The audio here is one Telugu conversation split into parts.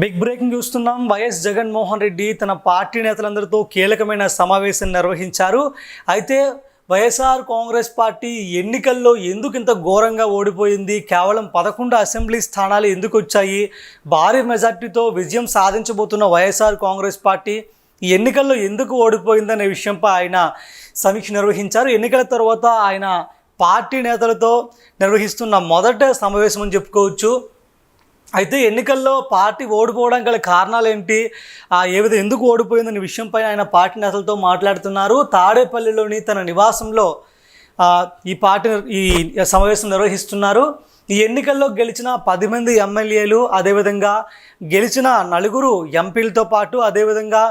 బిగ్ బ్రేకింగ్ చూస్తున్నాం. వైఎస్ జగన్మోహన్ రెడ్డి తన పార్టీ నేతలందరితో కీలకమైన సమావేశం నిర్వహించారు. అయితే వైఎస్ఆర్ కాంగ్రెస్ పార్టీ ఎన్నికల్లో ఎందుకు ఇంత ఘోరంగా ఓడిపోయింది? కేవలం పదకొండు అసెంబ్లీ స్థానాలు ఎందుకు వచ్చాయి? భారీ మెజార్టీతో విజయం సాధించబోతున్న వైఎస్ఆర్ కాంగ్రెస్ పార్టీ ఈ ఎన్నికల్లో ఎందుకు ఓడిపోయిందనే విషయంపై ఆయన సమీక్ష నిర్వహించారు. ఎన్నికల తర్వాత ఆయన పార్టీ నేతలతో నిర్వహిస్తున్న మొదట సమావేశం అని చెప్పుకోవచ్చు. అయితే ఎన్నికల్లో పార్టీ ఓడిపోవడం గల కారణాలు ఏంటి ఏ విధంగా ఎందుకు ఓడిపోయిందనే విషయంపై ఆయన పార్టీ నేతలతో మాట్లాడుతున్నారు. తాడేపల్లిలోని తన నివాసంలో ఈ పార్టీ ఈ సమావేశం నిర్వహిస్తున్నారు. ఈ ఎన్నికల్లో గెలిచిన పది మంది ఎమ్మెల్యేలు అదేవిధంగా గెలిచిన నలుగురు ఎంపీలతో పాటు అదేవిధంగా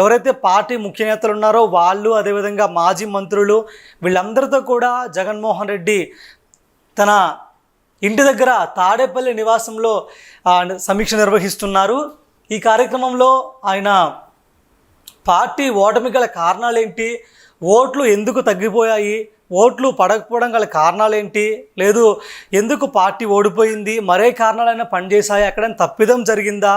ఎవరైతే పార్టీ ముఖ్య నేతలు ఉన్నారో వాళ్ళు అదేవిధంగా మాజీ మంత్రులు వీళ్ళందరితో కూడా జగన్మోహన్ రెడ్డి తన ఇంటి దగ్గర తాడేపల్లి నివాసంలో సమీక్ష నిర్వహిస్తున్నారు. ఈ కార్యక్రమంలో ఆయన పార్టీ ఓటమి గల కారణాలేంటి? ఓట్లు ఎందుకు తగ్గిపోయాయి? ఓట్లు పడకపోవడం గల కారణాలేంటి? లేదు ఎందుకు పార్టీ ఓడిపోయింది? మరే కారణాలైనా పనిచేశాయి? ఎక్కడైనా తప్పిదం జరిగిందా?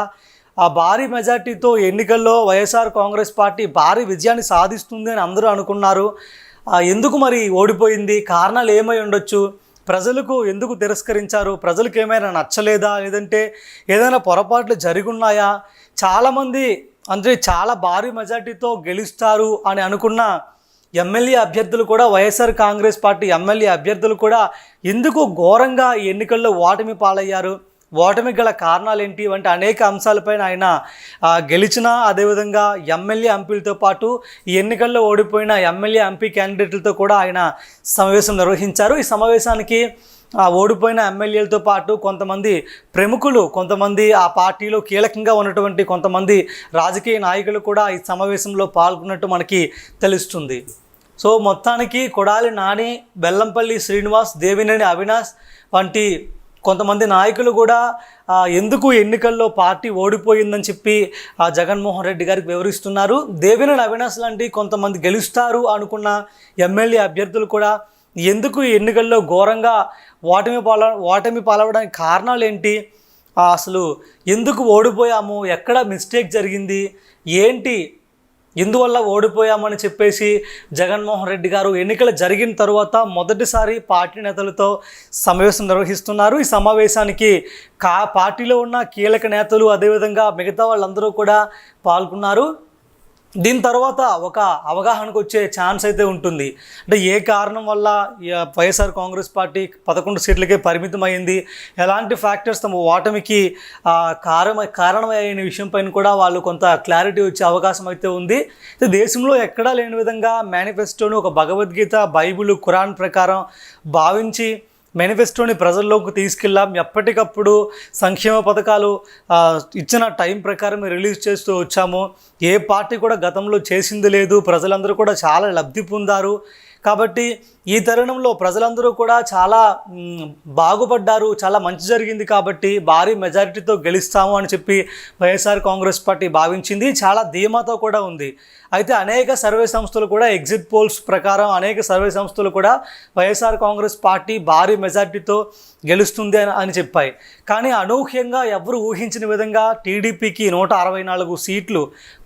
ఆ భారీ మెజార్టీతో ఎన్నికల్లో వైఎస్ఆర్ కాంగ్రెస్ పార్టీ భారీ విజయాన్ని సాధిస్తుంది అని అందరూ అనుకున్నారు. ఎందుకు మరి ఓడిపోయింది? కారణాలు ఏమై ఉండొచ్చు? ప్రజలకు ఎందుకు తిరస్కరించారు? ప్రజలకు ఏమైనా నచ్చలేదా? లేదంటే ఏదైనా పొరపాట్లు జరిగున్నాయా? చాలామంది అంటే చాలా భారీ మెజార్టీతో గెలుస్తారు అని అనుకున్న ఎమ్మెల్యే అభ్యర్థులు కూడా వైఎస్ఆర్ కాంగ్రెస్ పార్టీ ఎమ్మెల్యే అభ్యర్థులు కూడా ఎందుకు ఘోరంగా ఈ ఎన్నికల్లో ఓటమి పాలయ్యారు? ఓటమికి గల కారణాలు ఏంటి వంటి అనేక అంశాలపైన ఆయన గెలిచిన అదేవిధంగా ఎమ్మెల్యే ఎంపీలతో పాటు ఈ ఎన్నికల్లో ఓడిపోయిన ఎమ్మెల్యే ఎంపీ క్యాండిడేట్లతో కూడా ఆయన సమావేశం నిర్వహించారు. ఈ సమావేశానికి ఆ ఓడిపోయిన ఎమ్మెల్యేలతో పాటు కొంతమంది ప్రముఖులు కొంతమంది ఆ పార్టీలో కీలకంగా ఉన్నటువంటి కొంతమంది రాజకీయ నాయకులు కూడా ఈ సమావేశంలో పాల్గొన్నట్టు మనకి తెలుస్తుంది. సో మొత్తానికి కొడాలి నాని బెల్లంపల్లి శ్రీనివాస్ దేవినేని అవినాష్ వంటి కొంతమంది నాయకులు కూడా ఎందుకు ఎన్నికల్లో పార్టీ ఓడిపోయిందని చెప్పి ఆ జగన్మోహన్ రెడ్డి గారికి వివరిస్తున్నారు. దేవినేని అవినాష్ లాంటి కొంతమంది గెలుస్తారు అనుకున్న ఎమ్మెల్యే అభ్యర్థులు కూడా ఎందుకు ఈ ఎన్నికల్లో ఘోరంగా ఓటమి పాల ఓటమి పాలవడానికి కారణాలు ఏంటి? అసలు ఎందుకు ఓడిపోయాము? ఎక్కడ మిస్టేక్ జరిగింది? ఏంటి ఎందువల్ల ఓడిపోయామని చెప్పేసి జగన్మోహన్ రెడ్డి గారు ఎన్నికలు జరిగిన తరువాత మొదటిసారి పార్టీ నేతలతో సమావేశం నిర్వహిస్తున్నారు. ఈ సమావేశానికి కా పార్టీలో ఉన్న కీలక నేతలు అదేవిధంగా మిగతా వాళ్ళందరూ కూడా పాల్గొన్నారు. దీని తర్వాత ఒక అవగాహనకు వచ్చే ఛాన్స్ అయితే ఉంటుంది. అంటే ఏ కారణం వల్ల వైఎస్ఆర్ కాంగ్రెస్ పార్టీ పదకొండు సీట్లకే పరిమితమైంది? ఎలాంటి ఫ్యాక్టర్స్ తమ ఓటమికి కారణ కారణం కారణమైన విషయం పైన కూడా వాళ్ళు కొంత క్లారిటీ వచ్చే అవకాశం అయితే ఉంది. దేశంలో ఎక్కడా లేని విధంగా మేనిఫెస్టోను ఒక భగవద్గీత బైబిల్ ఖురాన్ ప్రకారం భావించి మేనిఫెస్టోని ప్రజల్లోకి తీసుకెళ్ళాం ఎప్పటికప్పుడు సంక్షేమ పథకాలు ఇచ్చిన టైం ప్రకారం రిలీజ్ చేస్తూ వచ్చాము. ఏ పార్టీ కూడా గతంలో చేసింది లేదు. ప్రజలందరూ కూడా చాలా లబ్ధి పొందారు. కాబట్టి ఈ తరుణంలో ప్రజలందరూ కూడా చాలా బాగుపడ్డారు చాలా మంచి జరిగింది కాబట్టి భారీ మెజారిటీతో గెలుస్తాము అని చెప్పి వైఎస్ఆర్ కాంగ్రెస్ పార్టీ భావించింది. చాలా ధీమాతో కూడా ఉంది. అయితే అనేక సర్వే సంస్థలు కూడా ఎగ్జిట్ పోల్స్ ప్రకారం అనేక సర్వే సంస్థలు కూడా వైఎస్ఆర్ కాంగ్రెస్ పార్టీ భారీ మెజారిటీతో గెలుస్తుంది అని అని చెప్పాయి. కానీ అనూహ్యంగా ఎవరు ఊహించిన విధంగా టీడీపీకి నూట అరవై నాలుగు సీట్లు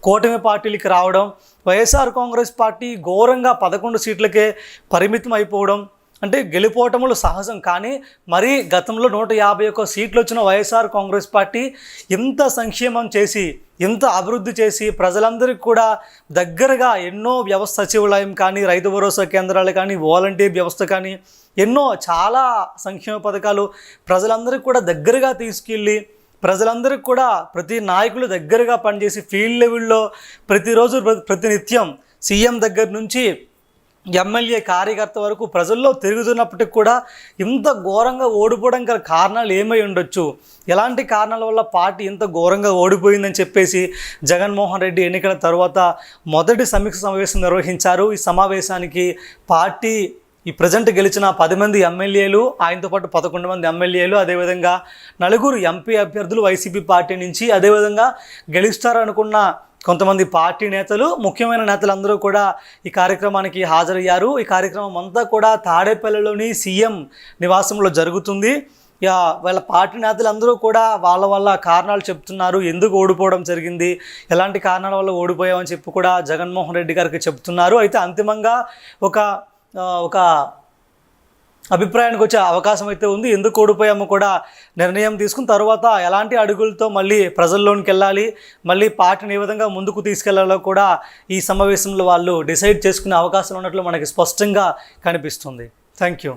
కూటమి పార్టీలకి రావడం వైఎస్ఆర్ కాంగ్రెస్ పార్టీ ఘోరంగా పదకొండు సీట్లకే పరిమితం అయిపోవడం అంటే గెలిపోవటములు సహజం. కానీ మరీ గతంలో నూట యాభై ఒక్క సీట్లు వచ్చిన వైఎస్ఆర్ కాంగ్రెస్ పార్టీ ఇంత సంక్షేమం చేసి ఇంత అభివృద్ధి చేసి ప్రజలందరికీ కూడా దగ్గరగా ఎన్నో వ్యవస్థ సచివాలయం కానీ రైతు భరోసా కేంద్రాలు కానీ వాలంటీర్ వ్యవస్థ కానీ ఎన్నో చాలా సంక్షేమ పథకాలు ప్రజలందరికీ కూడా దగ్గరగా తీసుకెళ్ళి ప్రజలందరికీ కూడా ప్రతి నాయకులు దగ్గరగా పనిచేసి ఫీల్డ్ లెవెల్లో ప్రతిరోజు ప్రతినిత్యం సీఎం దగ్గర నుంచి ఎమ్మెల్యే కార్యకర్త వరకు ప్రజల్లో తిరుగుతున్నప్పటికి కూడా ఇంత ఘోరంగా ఓడిపోవడం గల కారణాలు ఏమై ఉండొచ్చు? ఎలాంటి కారణాల వల్ల పార్టీ ఇంత ఘోరంగా ఓడిపోయిందని చెప్పేసి జగన్మోహన్ రెడ్డి ఎన్నికల తర్వాత మొదటి సమీక్ష సమావేశం నిర్వహించారు. ఈ సమావేశానికి పార్టీ ఈ ప్రజెంట్ గెలిచిన పది మంది ఎమ్మెల్యేలు ఆయనతో పాటు పదకొండు మంది ఎమ్మెల్యేలు అదేవిధంగా నలుగురు ఎంపీ అభ్యర్థులు వైసీపీ పార్టీ నుంచి అదేవిధంగా గెలుస్తారనుకున్న కొంతమంది పార్టీ నేతలు ముఖ్యమైన నేతలందరూ కూడా ఈ కార్యక్రమానికి హాజరయ్యారు. ఈ కార్యక్రమం అంతా కూడా తాడేపల్లిలోని సీఎం నివాసంలో జరుగుతుంది. యా వాళ్ళ పార్టీ నేతలు అందరూ కూడా వాళ్ళ వల్ల కారణాలు చెప్తున్నారు. ఎందుకు ఓడిపోవడం జరిగింది? ఎలాంటి కారణాల వల్ల ఓడిపోయామని చెప్పి కూడా జగన్మోహన్ రెడ్డి గారికి చెప్తున్నారు. అయితే అంతిమంగా ఒక ఒక అభిప్రాయానికి వచ్చే అవకాశం అయితే ఉంది. ఎందుకు ఓడిపోయామో కూడా నిర్ణయం తీసుకున్న తర్వాత ఎలాంటి అడుగులతో మళ్ళీ ప్రజల్లోనికి వెళ్ళాలి మళ్ళీ పార్టీని ఏ విధంగా ముందుకు తీసుకెళ్ళాలో కూడా ఈ సమావేశంలో వాళ్ళు డిసైడ్ చేసుకునే అవకాశం ఉన్నట్లు మనకి స్పష్టంగా కనిపిస్తుంది. Thank you.